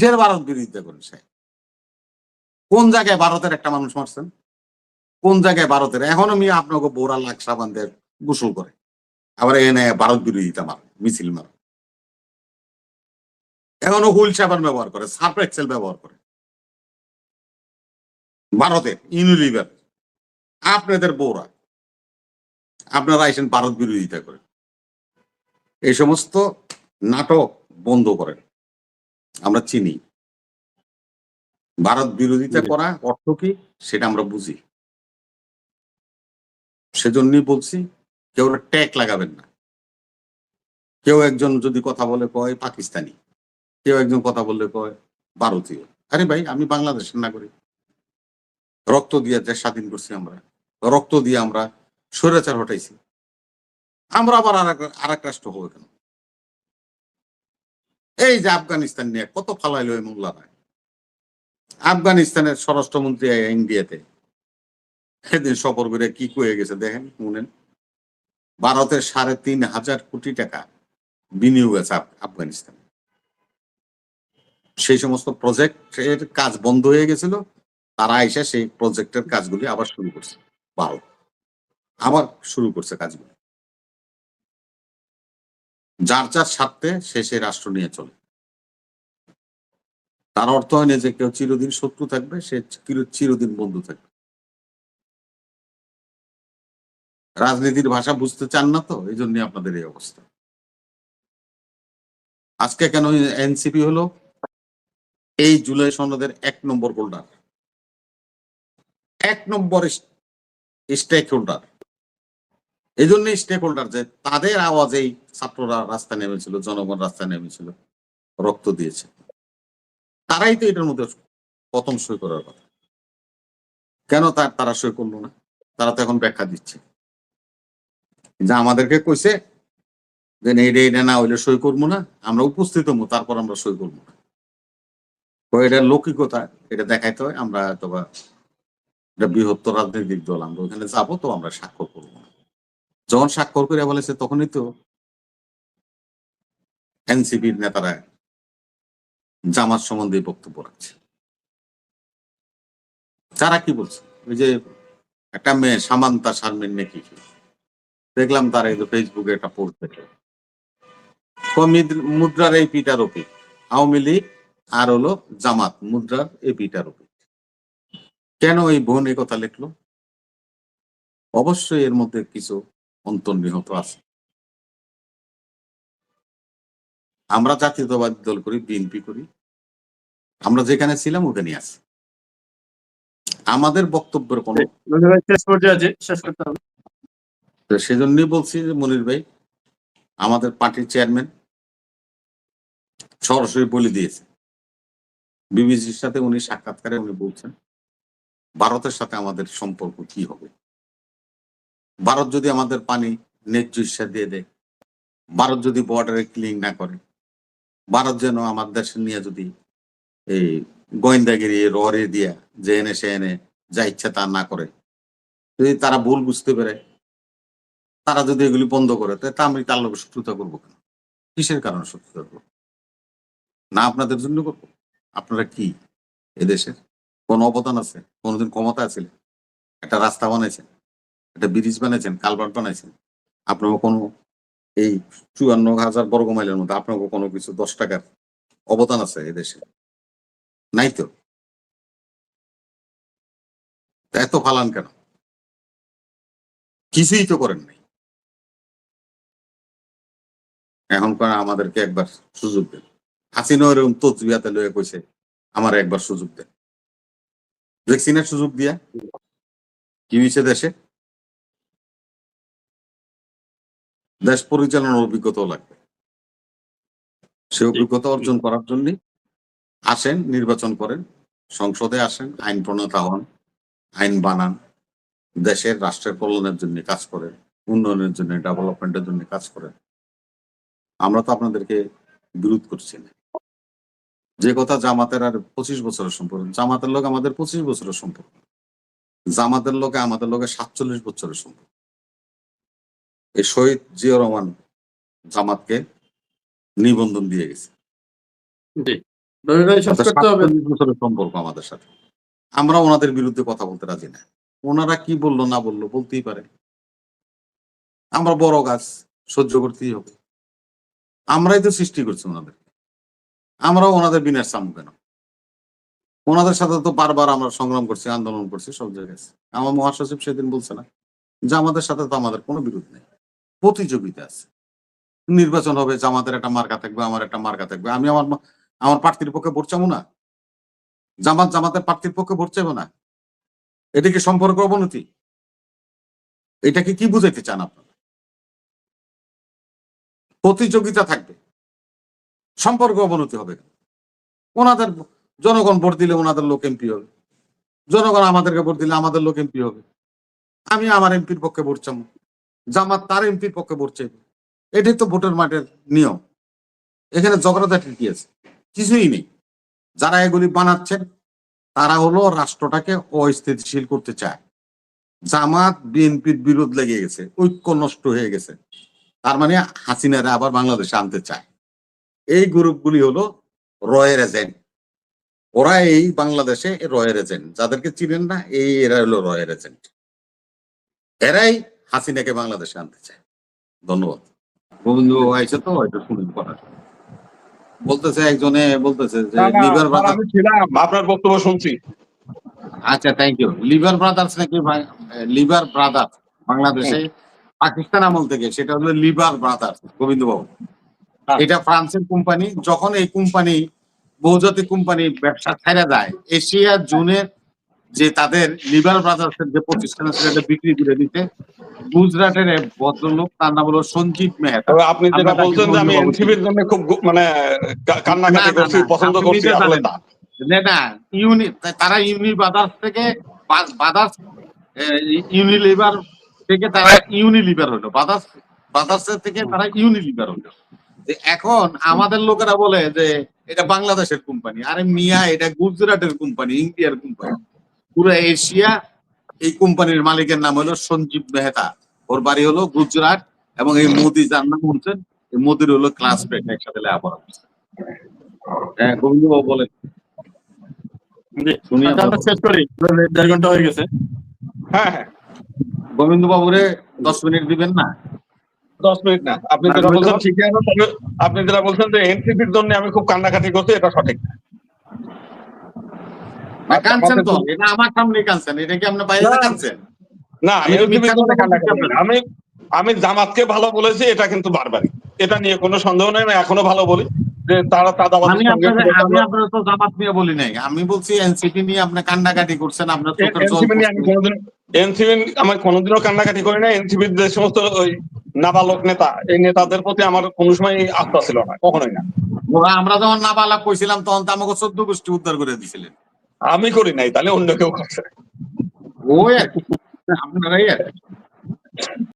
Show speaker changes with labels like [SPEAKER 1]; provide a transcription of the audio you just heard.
[SPEAKER 1] কিসের ভারত বিরোধিতা সাহেব কোন জায়গায় ভারতের একটা মানুষ মারছেন? কোন জায়গায় ভারতের? এখনও আমি আপনাকে বোরা লাখ সাবানদের গোসল করে। আবার এনে ভারত বিরোধিতা মার, মিছিল মার। এখনও হুইল সাবান ব্যবহার করে, সার্ফ এক্সেল ব্যবহার করে। ভারতের, ইউনিলিভার। আপনাদের বউরা আপনারা আইসেন ভারত বিরোধিতা করেন এই সমস্ত নাটক বন্ধ করেন। আমরা চিনি। ভারত বিরোধিতা করা অর্থ কি সেটা আমরা বুঝি। সেজন্যই বলছি কেউ ট্যাগ লাগাবেন না। কেউ একজন যদি কথা বলে কয় পাকিস্তানি কেউ একজন কথা বললে কয় ভারতীয়। আরে ভাই আমি বাংলাদেশের নাগরিক। রক্ত দিয়ে দেশ স্বাধীন করছি আমরা রক্ত দিয়ে আমরা স্বৈরাচার হটাইছি। আমরা আবার আর এক রাষ্ট্র হব কেন? এই যে আফগানিস্তান নিয়ে কত ফালাইলো এই মোল্লারা আফগানিস্তানের স্বরাষ্ট্রমন্ত্রী ইন্ডিয়াতে সেদিন সফর করে কি কয়ে গেছে দেখেন, শুনেন। ভারতের সাড়ে তিন হাজার কোটি টাকা বিনিয়োগ আছে আফ- আফগানিস্তানে। সেই সমস্ত প্রজেক্টের কাজ বন্ধ হয়ে গেছিল, তারা এসে সেই প্রজেক্টের কাজগুলি আবার শুরু করছে, ভারত। আবার শুরু করছে কাজগুলি। যার যার স্বার্থে সে সেই রাষ্ট্র নিয়ে চলে। তার অর্থ হয় না যে কেউ চিরদিন শত্রু থাকবে, সে চির- চিরদিন বন্ধু থাকবে। রাজনীতির ভাষা বুঝতে চান না তো এই জন্য আপনাদের এই অবস্থা। আজকে কেন এনসিপি হলো? এই জুলাই সনদের এক নম্বর হোল্ডার। এক নম্বর স্টেক হোল্ডার। এই জন্য স্টেক হোল্ডার যে তাদের আওয়াজেই ছাত্ররা রাস্তা নেমেছিল, জনগণ রাস্তা নেমেছিল, রক্ত দিয়েছে। তারাই তো এটার মধ্যে প্রথম সই করার কথা। কেন তার তারা সই করল না? তারা তো এখন ব্যাখ্যা দিচ্ছে। যে আমাদেরকে কইছে যে এইটা এটা না হইলে সই করব না, আমরা উপস্থিত হব, তারপর আমরা সই করব না। এটা লৌকিকতা, এটা দেখাইতে হয়, আমরা অথবা এটা বৃহত্তর রাজনৈতিক দল, আমরা ওখানে যাব, তো আমরা না যখন স্বাক্ষর করে বলেছে, তখনই তো এনসিপির নেতারা জামাত সম্বন্ধে বক্তব্য রাখছে। তারা কি বলছে? ওই যে একটা মেয়ে, সামান্তা শারমিন নাকি? দেখলাম তার এই ফেসবুকে একটা পোস্ট দেখে। মুদ্রার এই পিটার ওপি আওয়ামী লীগ আর হলো জামাত, মুদ্রার এই পিটার ওপি কেন এই বোন কথা লিখলো? অবশ্যই এর মধ্যে কিছু অন্তর্নিহত আছে। আমরা জাতীয়তাবাদী দল করি বিএনপি করি। আমরা যেখানে ছিলাম ওখানে আছি। আমাদের বক্তব্যের কোনো সেজন্যই বলছি যে মনির ভাই আমাদের পার্টির চেয়ারম্যান সরাসরি বলে দিয়েছে। বিবিসির সাথে উনি সাক্ষাৎকারে উনি বলছেন ভারতের সাথে আমাদের সম্পর্ক কি হবে? ভারত যদি আমাদের পানি ন্যায্য হিসা দিয়ে দেয়, ভারত যদি বর্ডারে ক্লিন না করে, ভারত যেন আমার দেশে নিয়ে যদি এই গোয়েন্দাগিরি, রহরে দিয়া যে এনে সে এনে যা ইচ্ছা তা না করে, যদি তারা ভুল বুঝতে পারে, তারা যদি এগুলি বন্ধ করে তা আমি তার লোক শত্রুতা করব কেন? কিসের কারণে শত্রুতা করব? না আপনাদের জন্য করব? আপনারা কি এদেশের কোন অবদান আছে? কোনোদিন ক্ষমতা আছে? একটা রাস্তা বানাইছেন? একটা ব্রিজ বানাইছেন, কালভার্ট বানাইছেন। আপনাকে কোনো এই চুয়ান্ন হাজার বর্গ মাইলের মধ্যে আপনাকে কোনো কিছু দশ টাকার অবদান আছে এদেশে নাই তো? এত ফালান কেন? কিছুই তো করেন নাই। এখন করে আমাদেরকে একবার সুযোগ দেন। হাসিনা এরকম তসবিহাতে লয়ে কইছে, আমার একবার সুযোগ দেন। না সুযোগ দিয়া? কি হয়েছে দেশে? দেশ পরিচালনার অভিজ্ঞতাও লাগবে। সে অভিজ্ঞতা অর্জন করার জন্য আসেন নির্বাচন করেন সংসদে আসেন আইন প্রণেতা হন আইন বানান দেশের রাষ্ট্রের কল্যাণের জন্য কাজ করেন উন্নয়নের জন্য ডেভেলপমেন্টের জন্য কাজ করেন। আমরা তো আপনাদেরকে বিরোধ করছি না। যে কথা জামাতের আর পঁচিশ বছরের সম্পর্ক জামাতের লোক আমাদের পঁচিশ বছরের সম্পর্ক। জামাতের লোকে আমাদের লোকে সাতচল্লিশ বছরের সম্পর্ক। এই শহীদ জিয়া রহমান জামাতকে নিবন্ধন দিয়ে গেছে।
[SPEAKER 2] জি। রবি ভাই শেষ করতে হবে।
[SPEAKER 1] 47 বছরের সম্পর্ক আমাদের সাথে। আমরা ওনাদের বিরুদ্ধে কথা বলতে রাজি না। ওনারা কি বলল না বলল বলতেই পারে। আমরা বড় গাছ সহ্য করতেই হবে। আমরাই তো সৃষ্টি করছি ওনাদের। আমরাও ওনাদের বিনাশ চামু কেন ওনাদের সাথে তো বারবার আমরা সংগ্রাম করছি আন্দোলন করছি সব জায়গায়। আমার মহাসচিব সেদিন বলছে না যে আমাদের সাথে তো আমাদের কোনো বিরোধ নেই। প্রতিযোগিতা আছে। নির্বাচন হবে, জামাতের একটা মার্কা থাকবে, আমার একটা মার্কা থাকবে। আমি আমার আমার প্রার্থীর পক্ষে ভোট চাবো না? জামাত জামাতের প্রার্থীর পক্ষে ভোট চাইব না? এটা কি সম্পর্ক অবনতি? এটাকে কি বুঝাইতে চান আপনারা? প্রতিযোগিতা থাকবে। সম্পর্ক অবনতি হবে? ওনাদের জনগণ ভোট দিলে ওনাদের লোক এমপি হবে। জনগণ আমাদেরকে ভোট দিলে আমাদের লোক এমপি হবে। আমি আমার এমপির পক্ষে ভোট চাবো। জামাত তার এমপির পক্ষে ভোট চাইবে। এটাই তো ভোটের মাঠের নিয়ম। এখানে ঝগড়াঝাটির কি আছে। কিছুই নেই। যারা এগুলি বানাচ্ছেন, তারা হলো রাষ্ট্রটাকে অস্থিতিশীল করতে চায়। জামাত, বিএনপির বিরোধ লেগে গেছে, ঐক্য নষ্ট হয়ে গেছে। তার মানে হাসিনারা আবার বাংলাদেশে আনতে চায়। এই গ্রুপগুলি হলো রয়ের এজেন্ট। ওরা এই বাংলাদেশে রয়ের এজেন্ট। যাদেরকে চিনেন না, এই এরা হলো রয়ের এজেন্ট। এরাই হাসিনাকে বাংলাদেশে আনতে চায়। ধন্যবাদ। গোবিন্দ আইসে তো হয়তো শুনুন কথা। বলতেছে একজনে বলতেছে যে লিভার
[SPEAKER 3] আমি ছিলাম। আপনার বক্তব্য শুনছি।
[SPEAKER 1] আচ্ছা থ্যাংক ইউ লিভার ব্রাদার্স নাকি লিভার ব্রাদার্স বাংলাদেশে? পাকিস্তান আমল থেকে সেটা হলো লিভার ব্রাদার্স গোবিন্দ বাবু
[SPEAKER 3] হ্যাঁ।
[SPEAKER 1] এটা ফ্রান্সের কোম্পানি যখন এই কোম্পানি বহুজাতিক কোম্পানি ব্যবসা ছেড়ে দেয় এশিয়া জুনের যে তাদের লিভার ব্রাদার্স এর যে প্রতিষ্ঠান আছে সেটা বিক্রি করে দিতে। গুজরাটের এক ভদ্রলোক তার নাম হলো সঞ্জীব মেহতা।
[SPEAKER 3] আপনি যেটা বলছেন যে আমি
[SPEAKER 1] বন্ধু
[SPEAKER 3] এনসিবির জন্য খুব মানে কান্নাকাটি করছি পছন্দ করছি আসলে
[SPEAKER 1] না, না ইউনি তারা ইউনি বাদার্স থেকে বাদার্স ইউনিলিভার থেকে তারা ইউনিলিভার হলো। বাদার্স বাদার্স থেকে তারা ইউনিলিভার হলো। যে এখন আমাদের লোকেরা বলে যে এটা বাংলাদেশের কোম্পানি আরে মিয়া এটা গুজরাটের কোম্পানি ইন্ডিয়ার কোম্পানি পুরো এশিয়া এই কোম্পানির মালিকের নাম হলো সঞ্জীব মেহতা। ওর বাড়ি হলো গুজরাট এবং এই মোদি যার নাম শুনছেন এই মোদির হলো ক্লাসমেট একসাথে লেখাপড়া করছে। হ্যাঁ গোবিন্দ বাবু বলেন।
[SPEAKER 2] আচ্ছা, ঘণ্টা হয়ে গেছে।
[SPEAKER 3] হ্যাঁ হ্যাঁ।
[SPEAKER 1] গোবিন্দ বাবুরে দশ মিনিট দিবেন না?
[SPEAKER 3] দশ মিনিট না আপনি যেটা বলছেন ঠিকই আছে আপনি যেটা বলছেন যে এনসিপির জন্য আমি খুব কান্নাকাটি করছি এটা সঠিক
[SPEAKER 1] না, কাঁদছেন তো? এটা আমার সামনে কাঁদছেন এটা কি আপনি বাইরে
[SPEAKER 3] না। না
[SPEAKER 1] আমি
[SPEAKER 3] জামাতকে ভালো বলেছি এটা কিন্তু বারবারই। এটা নিয়ে কোনো সন্দেহ নেই আমি এখনও ভালো বলি। যে তারা তাদাবাদের
[SPEAKER 1] আমি আমি আপনার তো জামাত নিয়ে বলি নাই। আমি বলছি এনসিপি নিয়ে আপনি কান্নাকাটি করছেন আপনার চোখের জল
[SPEAKER 3] এনসিপি আমি এনসিপি কোনোদিনও কান্নাকাটি করি না এনসিপির যে সমস্ত ওই নাবালক নেতা এই নেতাদের প্রতি আমার কোনো সময় আস্থা ছিল না কখনোই না।
[SPEAKER 1] আমরা যখন নাবালক কইছিলাম তখন তো আমাকে চোদ্দ গোষ্ঠী উদ্ধার করে দিছিলেন।
[SPEAKER 3] আমি করি নাই তাহলে অন্য কেউ করছে
[SPEAKER 1] আর আপনারাই আর।